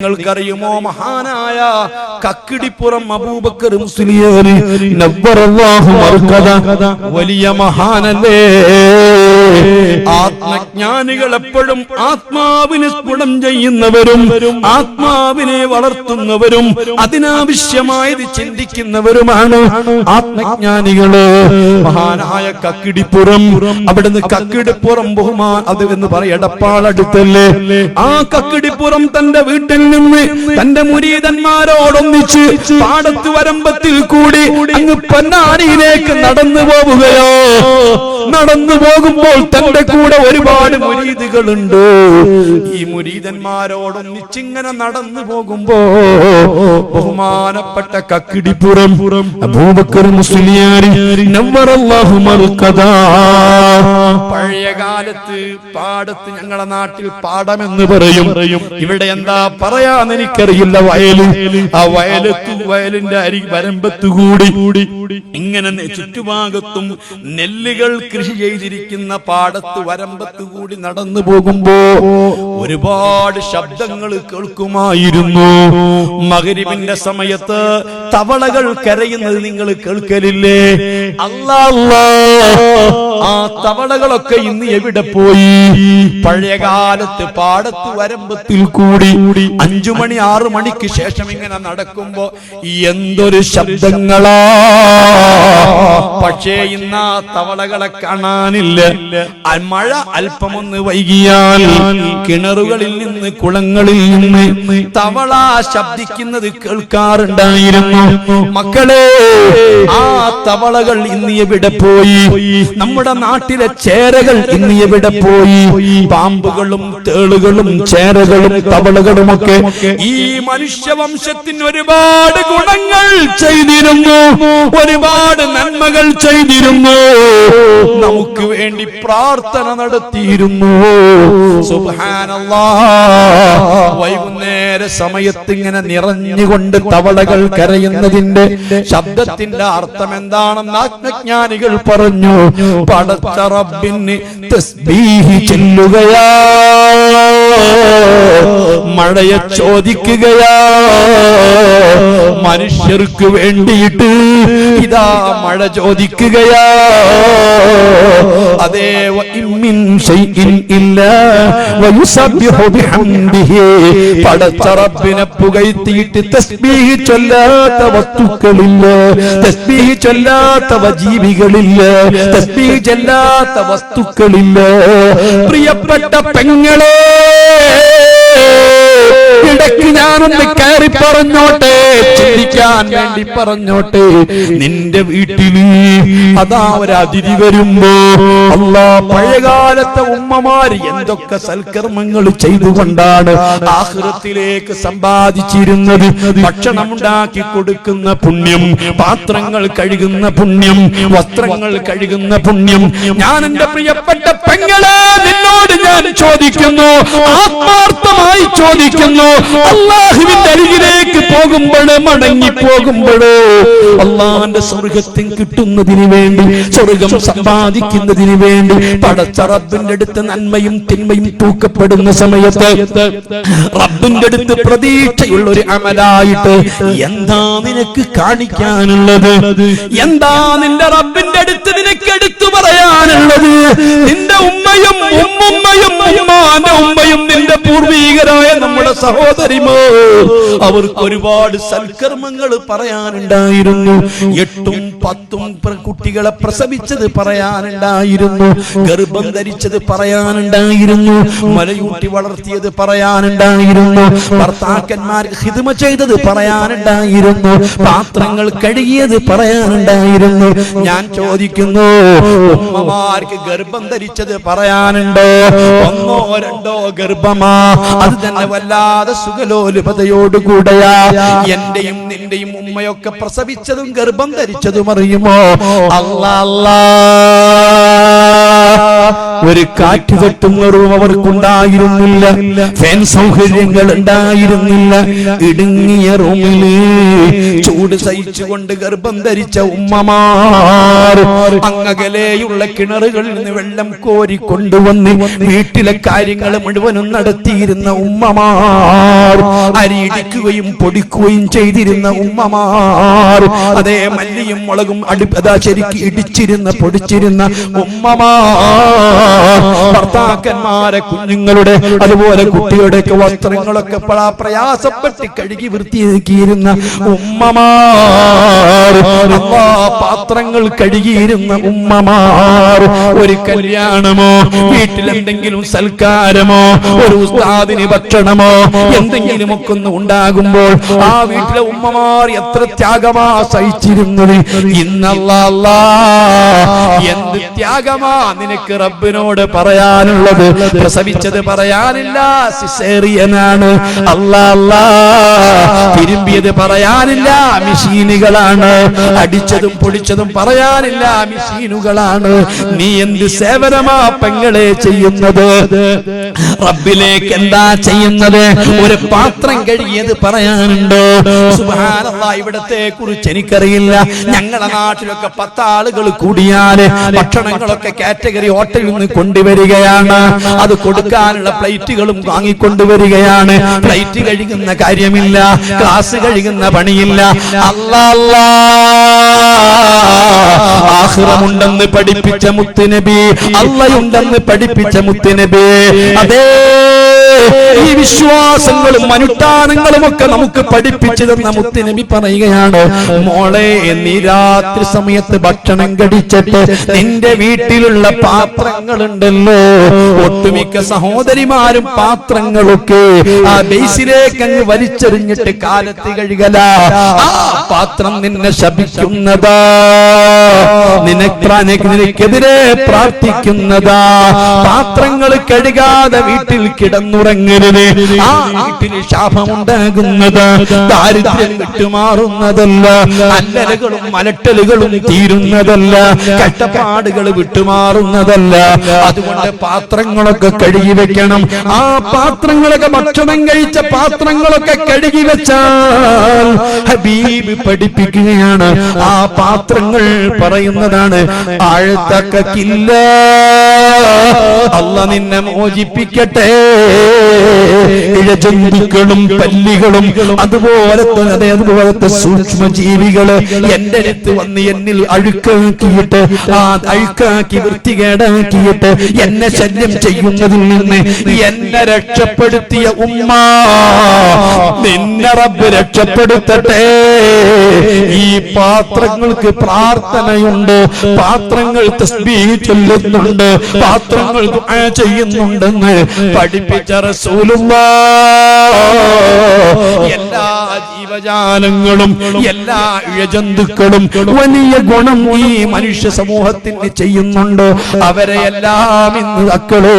നിങ്ങൾക്കറിയുമോ മഹാനായ കക്കിടിപ്പുറം അബൂബക്കർ മർഖദ വലിയ മഹാനല്ലേ? ആത്മജ്ഞാനികൾ എപ്പോഴും ആത്മാവിനെ സ്ഫുടം ചെയ്യുന്നവരും ആത്മാവിനെ വളർത്തുന്നവരും അതിനാവശ്യമായത് ചിന്തിക്കുന്നവരുമാണ് ആത്മജ്ഞാനികൾ. മഹാനായ കക്കിടിപ്പുറം അവിടുന്ന് കക്കിടിപ്പുറം ബഹുമാൻ അത് എന്ന് പറയും എടപ്പാളടുത്തല്ലേ? ആ കക്കിടിപ്പുറം തന്റെ വീട്ടിൽ നിന്ന് തന്റെ മുരീതന്മാരോടൊന്നിച്ച് പാടത്ത് വരമ്പത്തിൽ കൂടി അങ്ങ് പൊന്നാനിയിലേക്ക് നടന്നു പോവുകയോ? നടന്നു പോകുമ്പോൾ തന്റെ കൂടെ ഒരുപാട് മുരീതുകളുണ്ട് ഈ മുരീതന്മാരോടൊന്നിച്ചിങ്ങനെ നടന്നു പോകുമ്പോ ബഹുമാനപ്പെട്ട കക്കിടിപ്പുറം അബൂബക്കർ മുസ്ലിയാരി പഴയ കാലത്ത് പാടത്ത് ഞങ്ങളെ നാട്ടിൽ പാടമെന്ന് പറയും. ഇവിടെ എന്താ പറയാന്ന് എനിക്കറിയില്ല വയൽ. ആ വയലത്ത് വയലിന്റെ അരി വരമ്പത്ത് കൂടി. ഇങ്ങനെ ചുറ്റുഭാഗത്തും നെല്ലുകൾ കൃഷി ചെയ്തിരിക്കുന്ന പാടത്ത് വരമ്പത്ത് കൂടി നടന്നു പോകുമ്പോ ഒരുപാട് ശബ്ദങ്ങൾ കേൾക്കുമായിരുന്നു. മകരിവിന്റെ സമയത്ത് തവളകൾ കരയുന്നത് നിങ്ങൾ കേൾക്കലില്ലേ? അല്ലാ. ആ തവളകളൊക്കെ ഇന്ന് എവിടെ പോയി? പഴയ കാലത്ത് പാടത്ത് വരമ്പത്തിൽ കൂടി അഞ്ചു മണി ആറ് മണിക്ക് ശേഷം ഇങ്ങനെ നടക്കുമ്പോ എന്തൊരു ശബ്ദങ്ങളാ. പക്ഷേ ഇന്ന് ആ തവളകളെ കാണാനില്ല. മഴ അല്പമൊന്ന് വൈകിയാൽ കിണറുകളിൽ നിന്ന് കുളങ്ങളിൽ നിന്ന് തവള ശബ്ദിക്കുന്നത് കേൾക്കാറുണ്ടായിരുന്നു. മക്കളെ ആ തവളകൾ ഇന്ന് എവിടെ പോയി? നമ്മുടെ നാട്ടിലെ ചേരകൾ ഇന്ന് എവിടെ പോയി? പാമ്പുകളും തേളുകളും ചേരകളും തവളകളും ഒക്കെ ഈ മനുഷ്യവംശത്തിന് ഒരുപാട് ഗുണങ്ങൾ ചെയ്തിരുന്നു. ഒരുപാട് നന്മകൾ ചെയ്തിരുന്നു. നമുക്ക് വേണ്ടി പ്രാർത്ഥന നടത്തിയിരുന്നു. വൈകുന്നേര സമയത്ത് ഇങ്ങനെ നിറഞ്ഞുകൊണ്ട് തവളകൾ കരയുന്നതിന്റെ ശബ്ദത്തിന്റെ അർത്ഥം എന്താണെന്ന് ആത്മജ്ഞാനികൾ പറഞ്ഞു. പടച്ച റബ്ബിന് ചെല്ലുകയാ. മഴയെ ചോദിക്കുകയാ. മനുഷ്യർക്ക് വേണ്ടിയിട്ട് ഇതാ മഴ ചോദിക്കുകയാ. അതേ വ ഇമ്മിൻ ശൈഇൻ ഇല്ല. വയുസബ്ബിഹു ബിഹംദിഹി. പടച്ച റബ്ബിനെ പുകഴ്ത്തിയിട്ട് തസ്ബീഹ് ചൊല്ലാത്ത വസ്തുക്കളില്ല. തസ്ബീഹ് ചൊല്ലാത്ത ജീവികളില്ല തസ്ബീഹ് ചൊല്ലാത്ത വസ്തുക്കളില്ല. പ്രിയപ്പെട്ട പെങ്ങളെ ഞാനൊന്ന് കയറി പറഞ്ഞോട്ടെ ചിന്തിക്കാൻ വേണ്ടി പറഞ്ഞോട്ടെ. നിന്റെ വീട്ടിൽ അതാ ഒരു അതിഥി വരുമ്പോ അല്ലാ പഴയകാലത്തെ ഉമ്മമാര് എന്തൊക്കെ സൽക്കർമ്മങ്ങൾ ചെയ്തുകൊണ്ടാണ് ആഹൃത്തിലേക്ക് സമ്പാദിച്ചിരുന്നത്? ഭക്ഷണം ഉണ്ടാക്കി കൊടുക്കുന്ന പുണ്യം പാത്രങ്ങൾ കഴുകുന്ന പുണ്യം വസ്ത്രങ്ങൾ കഴുകുന്ന പുണ്യം. ഞാൻ എന്റെ പ്രിയപ്പെട്ട പെങ്ങളെ നിന്നോട് ഞാൻ ചോദിക്കുന്നു ആത്മാർത്ഥമായി ചോദിക്കുന്നു. അള്ളാഹുവിന്റെ അരികിലേക്ക് പോകുമ്പോൾ മടങ്ങി പോകുമ്പോൾ അള്ളാഹന്റെ സ്വർഗത്തിൽ കിട്ടുന്നതിന് വേണ്ടി സ്വർഗം സമ്പാദിക്കുന്നതിന് വേണ്ടി പടച്ച റബ്ബിന്റെ അടുത്ത് നന്മയും തിന്മയും തൂക്കപ്പെടുന്ന സമയത്ത് റബ്ബിന്റെ അടുത്ത് പ്രതീക്ഷയുള്ള ഒരു അമലായിട്ട് എന്താ നിനക്ക് കാണിക്കാനുള്ളത്? എന്താ നിന്റെ റബ്ബിന്റെ അടുത്ത് നിനക്ക് എടുത്തു പറയാനുള്ളത്? നിന്റെ ഉമ്മയും ഉമ്മയും ഉമ്മയും നിന്റെ പൂർവീകരായ നമ്മുടെ സഹോദരിമോ അവർക്ക് ഒരുപാട് സൽക്കർമ്മങ്ങൾ പറയാനുണ്ടായിരുന്നു. എട്ടും പത്തും കുട്ടികളെ പ്രസവിച്ചത് പറയാനുണ്ടായിരുന്നു. ഗർഭം ധരിച്ചത് പറയാനുണ്ടായിരുന്നു. മലയൂട്ടി വളർത്തിയത് പറയാനുണ്ടായിരുന്നു. ഭർത്താക്കന്മാർ ഹിതമ ചെയ്തത് പറയാനുണ്ടായിരുന്നു. പാത്രങ്ങൾ കഴുകിയത് പറയാനുണ്ടായിരുന്നു. ഞാൻ ചോദിക്കുന്നു ഉമ്മമാർക്ക് ഗർഭം ധരിച്ചത് പറയാനുണ്ടോ? ഒന്നോ രണ്ടോ ഗർഭമാ? അത് തന്നെ വല്ലാതെ സുഖലോലുപതയോടുകൂടെയാ. എന്റെയും നിന്റെയും ഉമ്മയൊക്കെ പ്രസവിച്ചതും ഗർഭം ധരിച്ചതും അല്ലാ അല്ലാ ഒരു കാറ്റ് തട്ടുന്ന റൂം അവർക്കുണ്ടായിരുന്നില്ല. ഫാൻ സൗകര്യങ്ങൾ ഉണ്ടായിരുന്നില്ല. ഇടുങ്ങിയ റൂമിൽ ചൂട് സഹിച്ചുകൊണ്ട് ഗർഭം ധരിച്ച ഉമ്മമാർ അങ്ങകലെയുള്ള കിണറുകളിൽ നിന്ന് വെള്ളം കോരി കൊണ്ടുവന്ന് വീട്ടിലെ കാര്യങ്ങൾ മുഴുവനും നടത്തിയിരുന്ന ഉമ്മമാർ അരിയിടിക്കുകയും പൊടിക്കുകയും ചെയ്തിരുന്ന ഉമ്മമാർ അതേ മല്ലിയും മുളകും അടുപ്പതാ ശരിക്ക് ഇടിച്ചിരുന്ന പൊടിച്ചിരുന്ന ഉമ്മമാർ ഭർത്താക്കന്മാരെ കുഞ്ഞുങ്ങളുടെ അതുപോലെ കുട്ടിയുടെ ഒക്കെ വസ്ത്രങ്ങളൊക്കെ പഴ പ്രയാസപ്പെട്ട് കഴുകി വൃത്തിയാക്കിയിരുന്ന ഉമ്മമാർ പാത്രങ്ങൾ കഴുകിയിരുന്ന ഉമ്മമാർ. ഒരു കല്യാണമോ വീട്ടിലെന്തെങ്കിലും സൽക്കാരമോ ഒരു ഉസ്താദിന് ഭക്ഷണമോ എന്തെങ്കിലും ഒക്കെ ഒന്ന് ഉണ്ടാകുമ്പോൾ ആ വീട്ടിലെ ഉമ്മമാർ എത്ര ത്യാഗമാ സഹിച്ചിരുന്നത്? ഇന്നല്ല എന്ത് ത്യാഗമാ നിനക്ക് റബ്ബിനോട് പറയാനുള്ളത്? പ്രസവിച്ചത് പറയാനില്ല സിസേറിയനാണ്. അല്ലാ അല്ലാ. തിരുമ്പിയത് പറയാനില്ല മെഷീനുകളാണ്. അടിച്ചതും പൊടിച്ചതും പറയാനില്ല മെഷീനുകളാണ്. നീ എന്ത് സേവനമാ പെങ്ങളെ ചെയ്യുന്നത്? റബ്ബിലേക്ക് എന്താ ചെയ്യുന്നത്? ഒരു പാത്രം കഴുകിയത് പറയാനുണ്ടോ? ഇവിടത്തെ കുറിച്ച് എനിക്കറിയില്ല. ഞങ്ങളുടെ നാട്ടിലൊക്കെ പത്താളുകൾ കൂടിയാൽ ഭക്ഷണങ്ങളൊക്കെ കാറ്റഗറി ഹോട്ടലിൽ നിന്ന് കൊണ്ടുവരികയാണ്. അത് കൊടുക്കാനുള്ള പ്ലേറ്റുകളും വാങ്ങിക്കൊണ്ടുവരികയാണ്. പ്ലേറ്റ് കഴുകുന്ന കാര്യമില്ല ക്ലാസ് കഴിയുന്ന പണിയില്ല. അല്ലാ അല്ലാ. ആഹ്റമുണ്ടെന്ന് പഠിപ്പിച്ച മുത്തുനബി അള്ളയുണ്ടെന്ന് പഠിപ്പിച്ച മുത്തുനബി അതേ ഈ വിശ്വാസങ്ങളും അനുഷ്ഠാനങ്ങളും ഒക്കെ നമുക്ക് പഠിപ്പിച്ചു തന്ന മുത്തുനബി പറയുകയാണ്. മോളെ നീ രാത്രി സമയത്ത് ഭക്ഷണം കടിച്ചിട്ട് നിന്റെ വീട്ടിലുള്ള പാത്രങ്ങളുണ്ടല്ലോ. ഒട്ടുമിക്ക സഹോദരിമാരും പാത്രങ്ങളൊക്കെ ആ ബേസിലേക്ക് അങ്ങ് വലിച്ചെറിഞ്ഞിട്ട് കാലത്ത് കഴുകല. ആ പാത്രം നിന്നെ ശപിക്കുന്നതാ. നിനക്ക് നിനക്കെതിരെ പ്രാർത്ഥിക്കുന്നതാ. പാത്രങ്ങൾ കഴുകാതെ വീട്ടിൽ കിടന്നുറങ്ങരുത് ആ ശാപമുണ്ടാകുന്നത്. ദാരിദ്ര്യം വിട്ടുമാറുന്നതല്ല. അല്ലലുകളും മലട്ടലുകളും തീരുന്നതല്ല. കഷ്ടപ്പാടുകൾ വിട്ടുമാറുന്നതല്ല. അതുകൊണ്ട് പാത്രങ്ങളൊക്കെ കഴുകി വെക്കണം. ആ പാത്രങ്ങളൊക്കെ ഭക്ഷണം കഴിച്ച പാത്രങ്ങളൊക്കെ കഴുകി വെച്ചാൽ ഹബീബ് പഠിപ്പിക്കുകയാണ്. ആ പാത്രങ്ങൾ പറയുന്നതാണ് ആഴത്തക്കില്ല അല്ല നിന്നെ മോചിപ്പിക്കട്ടെ. ഇഴജന്തുക്കളും പല്ലികളും അതുപോലെ തന്നെ അതെ അതുപോലത്തെ സൂക്ഷ്മജീവികൾ എന്റെ അടുത്ത് വന്ന് എന്നിൽ അഴുക്കാക്കിയിട്ട് ആ അഴുക്കാക്കി വൃത്തികേടാക്കിയിട്ട് എന്നെ ശല്യം ചെയ്യുന്നതിൽ നിന്ന് എന്നെ രക്ഷപ്പെടുത്തിയ ഉമ്മ നിന്നെ റബ്ബ് രക്ഷപ്പെടുത്തട്ടെ. ഈ പാത്രങ്ങൾക്ക് പ്രാർത്ഥനയുണ്ട് പാത്രങ്ങൾ തസ്ബീഹ് ചൊല്ലുന്നുണ്ട് പാത്രങ്ങൾ ചെയ്യുന്നുണ്ടെന്ന് പഠിപ്പിച്ച റസൂലുള്ളാ എല്ലാ ജീവജാലങ്ങളും എല്ലാ ഇഴജന്തുക്കളും വലിയ ഗുണം ഈ മനുഷ്യ സമൂഹത്തിന് ചെയ്യുന്നുണ്ട്. അവരെ എല്ലാം ഇന്ന് മക്കളെ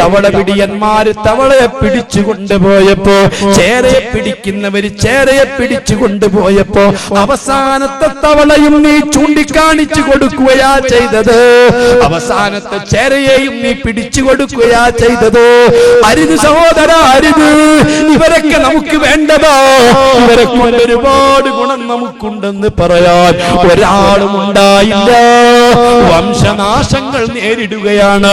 തവള പിടിയന്മാര് തവളയെ പിടിച്ചു കൊണ്ടുപോയപ്പോ ചേരയെ പിടിക്കുന്നവര് ചേരയെ പിടിച്ചു കൊണ്ടുപോയപ്പോ അവസാനത്തെ തവളയും നീ ചൂണ്ടിക്കാണിച്ചു കൊടുക്കുകയാ ചെയ്തത്. അവസാനത്തെ ചേരയെയും നീ പിടിച്ചു കൊടുക്കുകയാ ചെയ്തത്. അരുത് സഹോദര അരുത്. ഇവരൊക്കെ നമുക്ക് വേണ്ടതോ. ഇവരെ കൊണ്ട് ഒരുപാട് ഗുണം നമുക്കുണ്ടെന്ന് പറയാൻ ഒരാളും ഉണ്ടായില്ല വംശനാശങ്ങൾ നേരിടുകയാണ്.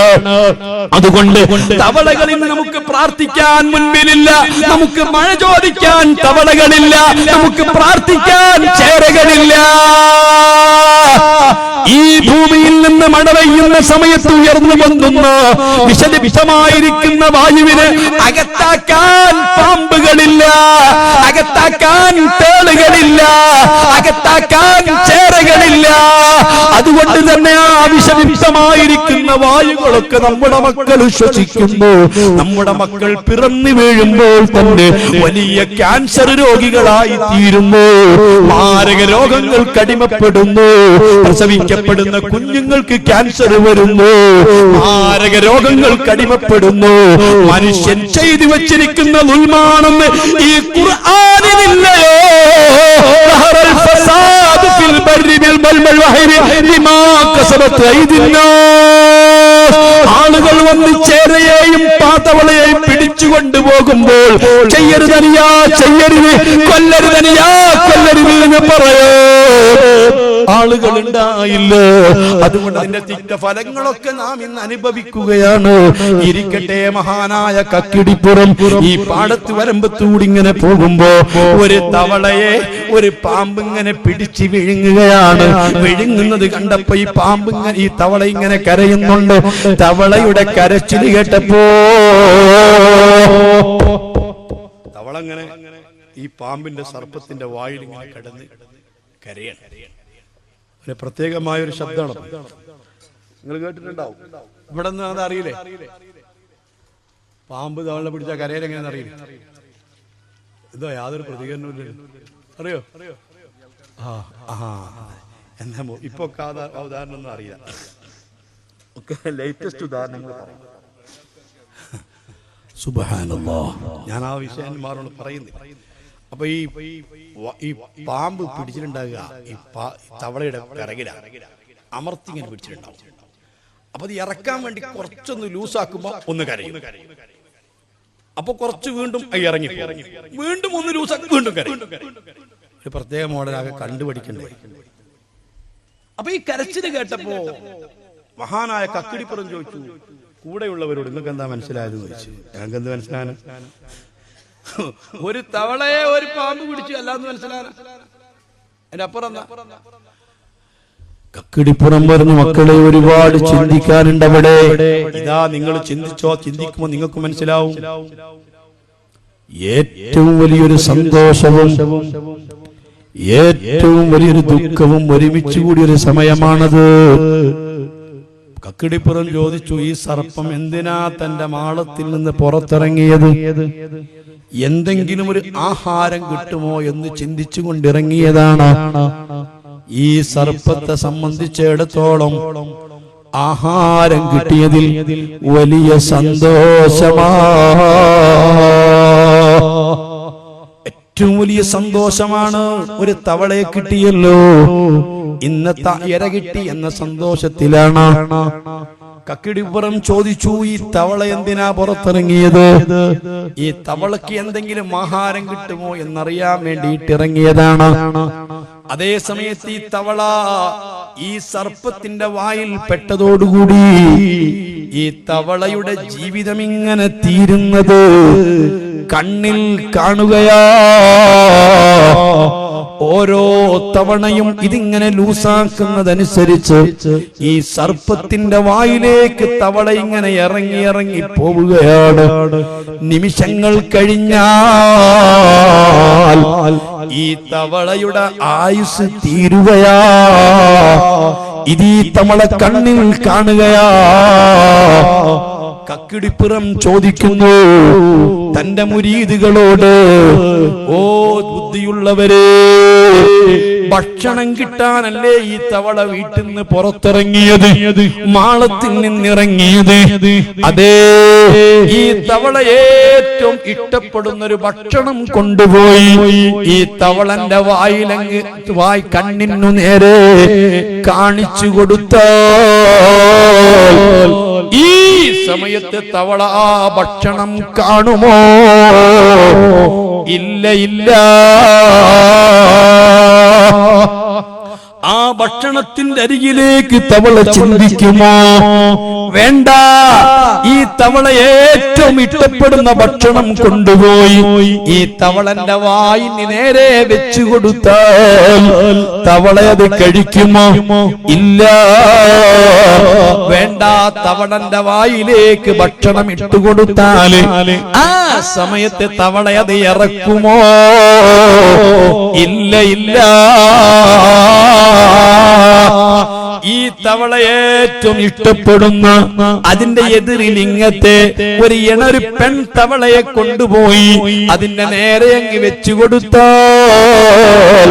അതുകൊണ്ട് തവളകളിൽ നമുക്ക് പ്രാർത്ഥിക്കാൻ മുൻപിലില്ല. നമുക്ക് മഴ ചോദിക്കാൻ തവളകളില്ല. നമുക്ക് പ്രാർത്ഥിക്കാൻ ചേരകളില്ല. ഈ ഭൂമിയിൽ നിന്ന് മഴ പെയ്യുന്ന സമയത്ത് ഉയർന്നു പൊന്തുന്ന. വിശദ വിഷമായിരിക്കുന്ന വായുവിന് അകത്താക്കാൻ പാമ്പുകളില്ല. അകത്താക്കാൻ തേളുകളില്ല. അകത്താക്കാൻ ചേരകളില്ല. അതുകൊണ്ട് തന്നെ ആ വായുകളൊക്കെ നമ്മുടെ മക്കൾ ശ്വസിക്കുമ്പോ നമ്മുടെ മക്കൾ പിറന്നു വീഴുമ്പോൾ തന്നെ വലിയ ക്യാൻസർ രോഗികളായി തീരുന്നു. മാരക രോഗങ്ങൾ കടിമപ്പെടുന്നു പ്രസവിക്കപ്പെടുന്ന കുഞ്ഞുങ്ങൾക്ക് ക്യാൻസർ വരുന്നു. മാരക രോഗങ്ങൾ കടിമപ്പെടുന്നു മനുഷ്യൻ ചെയ്തു വച്ചിരിക്കുന്ന ദുൽമാണെന്ന് ഈ ഖുർആാനില്ലയോ بري بالململ الوحيد لما كسبت أيدي الناس. ആളുകൾ വന്ന് ചേരയെയും പാതവളയെയും പിടിച്ചു കൊണ്ടുപോകുമ്പോൾ ചെയ്യരുതനിയാ ചെയ്യരുത് കൊല്ലരുതനിയാ കൊല്ലരുത് എന്ന് പറയോ? ആളുകൾ ഉണ്ടായില്ല. അതുകൊണ്ട് അതിന്റെ ഫലങ്ങളൊക്കെ നാം ഇന്ന് അനുഭവിക്കുകയാണ്. ഇരിക്കട്ടെ മഹാനായ കക്കിടിപ്പുറം. ഈ പാടത്ത് വരമ്പത്തൂടി ഇങ്ങനെ പോകുമ്പോ ഒരു തവളയെ ഒരു പാമ്പ് ഇങ്ങനെ പിടിച്ച് വിഴുങ്ങുകയാണ്. വിഴുങ്ങുന്നത് കണ്ടപ്പോ ഈ പാമ്പ് ഇങ്ങനെ ഈ തവള ഇങ്ങനെ കരയുന്നുണ്ട്. തവളയുടെ കരച്ചിൽ കേട്ടപ്പോ തവള അങ്ങനെ ഈ പാമ്പിന്റെ സർപ്പത്തിന്റെ വായിൽ കടന്ന് കിടന്ന് കരയാണ്. ഒരു പ്രത്യേകമായ ഒരു ശബ്ദമാണ് നിങ്ങൾ കേട്ടിട്ടുണ്ടാവും. ഇവിടെ നിന്ന് അത് അറിയില്ലേ? പാമ്പ് തവളെ പിടിച്ച കരയിൽ എങ്ങനെയാണെന്ന് അറിയില്ല? ഇതോ യാതൊരു പ്രതികരണവും അറിയോ? ആ ആ എന്നാ ഇപ്പൊ ഉദാഹരണം ഒന്നും അറിയില്ല. ഒക്കെ ലേറ്റസ്റ്റ് ഉദാഹരണങ്ങൾ ഞാൻ ആ വിഷയന്മാരോട് പറയുന്നത് അപ്പൊ ഈ ഈ പാമ്പ് പിടിച്ചിട്ടുണ്ടാകുക ഈ തവളയുടെ പിറകില. അമർത്തി ഇങ്ങനെ പിടിച്ചിട്ടുണ്ടാവും. അപ്പൊ അത് ഇറക്കാൻ വേണ്ടി കുറച്ചൊന്ന് ലൂസാക്കുമ്പോ ഒന്ന് കരയും. അപ്പൊ കുറച്ച് വീണ്ടും ഇറങ്ങി. വീണ്ടും ഒന്ന് ലൂസാക്കി വീണ്ടും ഒരു പ്രത്യേക മോഡലാകെ കണ്ടുപിടിക്കണ്ടേ അപ്പൊ ഈ കരച്ചിന് കേട്ടപ്പോ മഹാനായ കക്കിടിപ്പുറം ചോദിച്ചു കൂടെയുള്ളവരോട് നിങ്ങൾക്ക് എന്താ മനസ്സിലായത്? ചോദിച്ചു. ഞങ്ങൾക്ക് എന്ത് മനസ്സിലാണ് ഒരു തവളയെ ഒരു പാമ്പ് പിടിച്ചു അല്ലാന്ന് മനസ്സിലാന എന്റെ അപ്പുറം കക്കിടിപ്പുറം വരുന്ന മക്കളെ ഒരുപാട് ചിന്തിക്കാനുണ്ട് അവിടെ. ഇതാ നിങ്ങൾ ചിന്തിച്ചോ ചിന്തിക്കുമ്പോ നിങ്ങൾക്ക് മനസ്സിലാവും. ഏറ്റവും വലിയൊരു സന്തോഷവും ഏറ്റവും വലിയൊരു ദുഃഖവും ഒരുമിച്ച് കൂടിയൊരു സമയമാണത്. കക്കിടിപ്പുറം ചോദിച്ചു ഈ സർപ്പം എന്തിനാ തന്റെ മാളത്തിൽ നിന്ന് പുറത്തിറങ്ങിയത്? എന്തെങ്കിലും ഒരു ആഹാരം കിട്ടുമോ എന്ന് ചിന്തിച്ചു കൊണ്ടിറങ്ങിയതാണ് ഈ സർപ്പത്തെ സംബന്ധിച്ചിടത്തോളം ആഹാരം കിട്ടിയതിൽ വലിയ സന്തോഷമാ. ഏറ്റവും വലിയ സന്തോഷമാണ് ഒരു തവളയെ കിട്ടിയല്ലോ. ഇന്നത്തെ ഇര കിട്ടി എന്ന സന്തോഷത്തിലാണ്. കക്കിടിപ്പുറം ചോദിച്ചു ഈ തവള എന്തിനാ പുറത്തിറങ്ങിയത്? ഈ തവളക്ക് എന്തെങ്കിലും ആഹാരം കിട്ടുമോ എന്നറിയാൻ വേണ്ടിയിട്ട് ഇറങ്ങിയതാണ്. അതേ സമയത്ത് ഈ തവള ഈ സർപ്പത്തിന്റെ വായിൽ പെട്ടതോടുകൂടി ഈ തവളയുടെ ജീവിതം ഇങ്ങനെ തീരുന്നത് കണ്ണിൽ കാണുകയാ. ഓരോ തവണയും ഇതിങ്ങനെ ലൂസാക്കുന്നതനുസരിച്ച് ഈ സർപ്പത്തിന്റെ വായിലേക്ക് തവള ഇങ്ങനെ ഇറങ്ങി ഇറങ്ങി പോവുകയാണ്. നിമിഷങ്ങൾ കഴിഞ്ഞാൽ ഈ തവളയുടെ ആയുസ് തീരുകയാ. ഇത് ഈ കണ്ണിൽ കാണുകയാ. കക്കിടിപ്പുറം ചോദിക്കുന്നു തന്റെ മുരീതുകളോട് ഓ ബുദ്ധിയുള്ളവരെ ഭക്ഷണം കിട്ടാനല്ലേ ഈ തവള വീട്ടിൽ നിന്ന് പുറത്തിറങ്ങിയത്? മാളത്തിൽ നിന്നിറങ്ങിയത്. അതേ ഈ തവള ഏറ്റവും ഇഷ്ടപ്പെടുന്ന ഒരു ഭക്ഷണം കൊണ്ടുപോയി. ഈ തവളന്റെ വായിലങ്ങ് വായി കണ്ണിനു നേരെ കാണിച്ചു കൊടുത്ത. സമയത്ത് തവള ആ ഭക്ഷണം കാണുമോ? ഇല്ല ഇല്ല. ആ ഭക്ഷണത്തിന്റെ അരികിലേക്ക് തവള ചിന്തിക്കുമോ? വേണ്ട. ഈ തവള ഏറ്റവും ഇഷ്ടപ്പെടുന്ന ഭക്ഷണം കൊണ്ടുപോയി ഈ തവളന്റെ വായിന് നേരെ വെച്ചു കൊടുത്താൽ തവള അത് കഴിക്കുമോ? ഇല്ല. വേണ്ട. തവളന്റെ വായിലേക്ക് ഭക്ഷണം ഇട്ടുകൊടുത്താൽ ആ. സമയത്ത് തവള അത് ഇറക്കുമോ? ഇല്ല ഇല്ല. ഈ തവള ഏറ്റവും ഇഷ്ടപ്പെടുന്ന അതിന്റെ എതിരിൽ ഇങ്ങത്തെ ഒരു ഇണൊരു പെൺ തവളയെ കൊണ്ടുപോയി അതിന്റെ നേരെ അങ്ങ് വെച്ചു കൊടുത്താൽ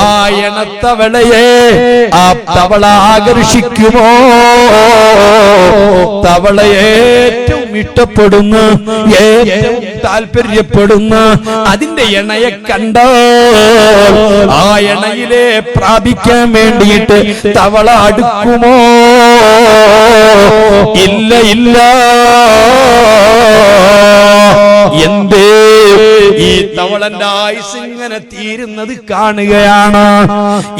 ആ ഇണത്തവളയെ ആ തവള ആകർഷിക്കുമോ? തവള ഏറ്റവും ഇഷ്ടപ്പെടുന്ന ഏറ്റവും താല്പര്യപ്പെടുന്ന അതിന്റെ ഇണയെ കണ്ടാൽ ആ ഇണയിലെ പ്രാപിക്കാൻ വേണ്ടിയിട്ട് തവള അടുക്കുമോ? ഇല്ല ഇല്ല. എന്തേ ഈ തവളന്റെ ആയുസ് ഇങ്ങനെ തീരുന്നത് കാണുകയാണ്.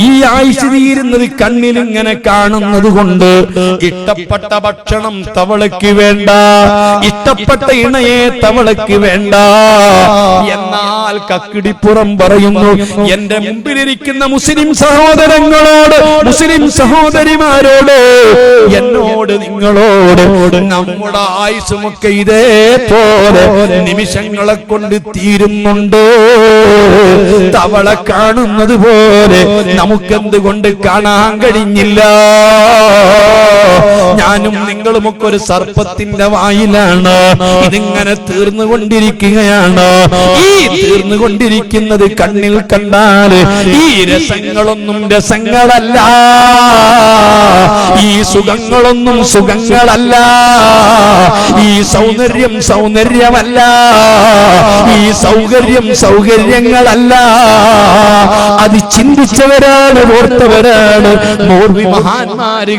ഈ ആയുസ് തീരുന്നത് കണ്ണിൽ ഇങ്ങനെ കാണുന്നത് കൊണ്ട് ഇഷ്ടപ്പെട്ട ഭക്ഷണം തവളയ്ക്ക് വേണ്ട ഇഷ്ടപ്പെട്ട ഇണയെ തവളയ്ക്ക് വേണ്ട. എന്നാൽ കക്കിടിപ്പുറം പറയുന്നു എന്റെ മുമ്പിലിരിക്കുന്ന മുസ്ലിം സഹോദരങ്ങളോട് മുസ്ലിം സഹോദരിമാരോട് എന്നോട് നിങ്ങളോട് നമ്മുടെ ആയുസുമൊക്കെ ഇതേപോലെ നിമിഷങ്ങളെ കൊണ്ട് തീരുന്നുണ്ട്. തവള കാണുന്നത് പോലെ നമുക്കെന്തുകൊണ്ട് കാണാൻ കഴിഞ്ഞില്ല? ഞാനും നിങ്ങളുമൊക്കെ ഒരു സർപ്പത്തിന്റെ വായിലാണ്. ഇതിങ്ങനെ തീർന്നുകൊണ്ടിരിക്കുകയാണ്. ഈ തീർന്നുകൊണ്ടിരിക്കുന്നത് കണ്ണിൽ കണ്ടാൽ ഈ രസങ്ങളൊന്നും രസങ്ങളല്ല. ഈ സുഖങ്ങളൊന്നും സുഖങ്ങളല്ല. ഈ സൗന്ദര്യം സൗന്ദര്യമല്ല. ഈ സൗകര്യം സൗകര്യങ്ങളല്ല. അത് ചിന്തിച്ചവരാണ് ഓർത്തവരാണ്. മോർവി മഹാന്മാര്